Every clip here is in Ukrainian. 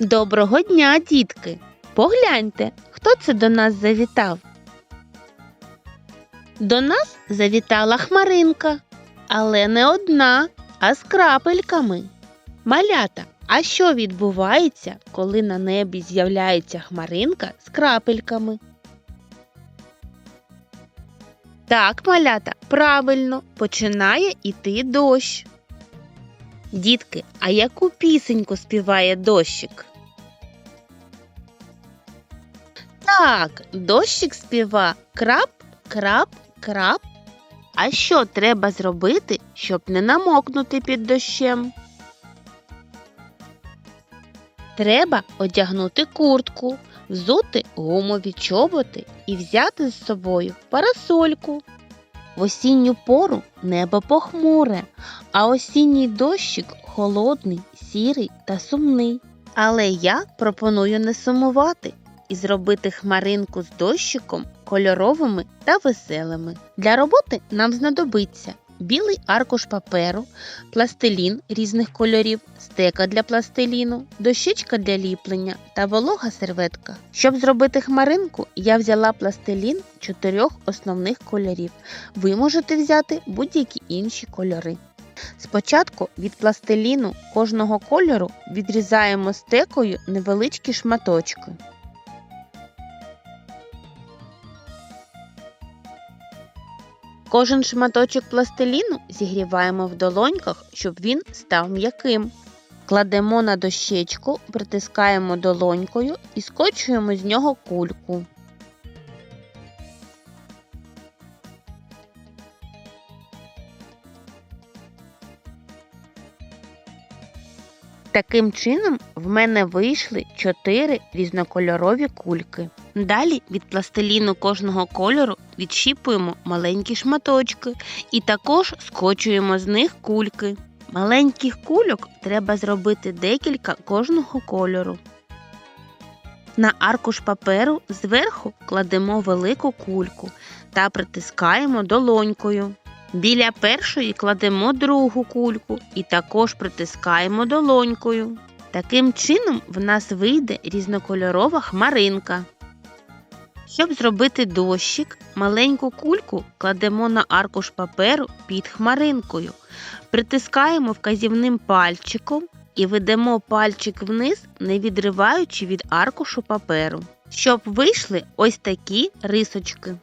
Доброго дня, дітки! Погляньте, хто це до нас завітав. До нас завітала хмаринка, але не одна, а з крапельками. Малята, а що відбувається, коли на небі з'являється хмаринка з крапельками? Так, малята, правильно, починає іти дощ. Дітки, а яку пісеньку співає дощик? Так, дощик співа крап, крап, крап. А що треба зробити, щоб не намокнути під дощем? Треба одягнути куртку, взути гумові чоботи і взяти з собою парасольку. В осінню пору небо похмуре, а осінній дощик холодний, сірий та сумний. Але я пропоную не сумувати і зробити хмаринку з дощиком кольоровими та веселими. Для роботи нам знадобиться білий аркуш паперу, пластилін різних кольорів, стека для пластиліну, дощечка для ліплення та волога серветка. Щоб зробити хмаринку, я взяла пластилін чотирьох основних кольорів. Ви можете взяти будь-які інші кольори. Спочатку від пластиліну кожного кольору відрізаємо стекою невеличкі шматочки. Кожен шматочок пластиліну зігріваємо в долоньках, щоб він став м'яким. Кладемо на дощечку, притискаємо долонькою і скочуємо з нього кульку. Таким чином в мене вийшли 4 різнокольорові кульки. Далі від пластиліну кожного кольору відщіпуємо маленькі шматочки і також скочуємо з них кульки. Маленьких кульок треба зробити декілька кожного кольору. На аркуш паперу зверху кладемо велику кульку та притискаємо долонькою. Біля першої кладемо другу кульку і також притискаємо долонькою. Таким чином в нас вийде різнокольорова хмаринка. Щоб зробити дощик, маленьку кульку кладемо на аркуш паперу під хмаринкою, притискаємо вказівним пальчиком і ведемо пальчик вниз, не відриваючи від аркушу паперу, щоб вийшли ось такі рисочки.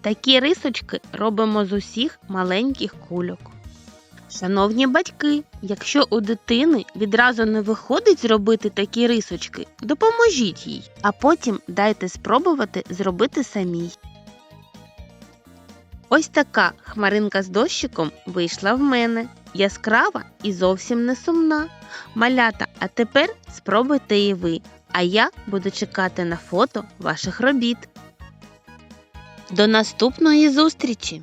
Такі рисочки робимо з усіх маленьких кульок. Шановні батьки, якщо у дитини відразу не виходить зробити такі рисочки, допоможіть їй, а потім дайте спробувати зробити самій. Ось така хмаринка з дощиком вийшла в мене. Яскрава і зовсім не сумна. Малята, а тепер спробуйте і ви, а я буду чекати на фото ваших робіт. До наступної зустрічі!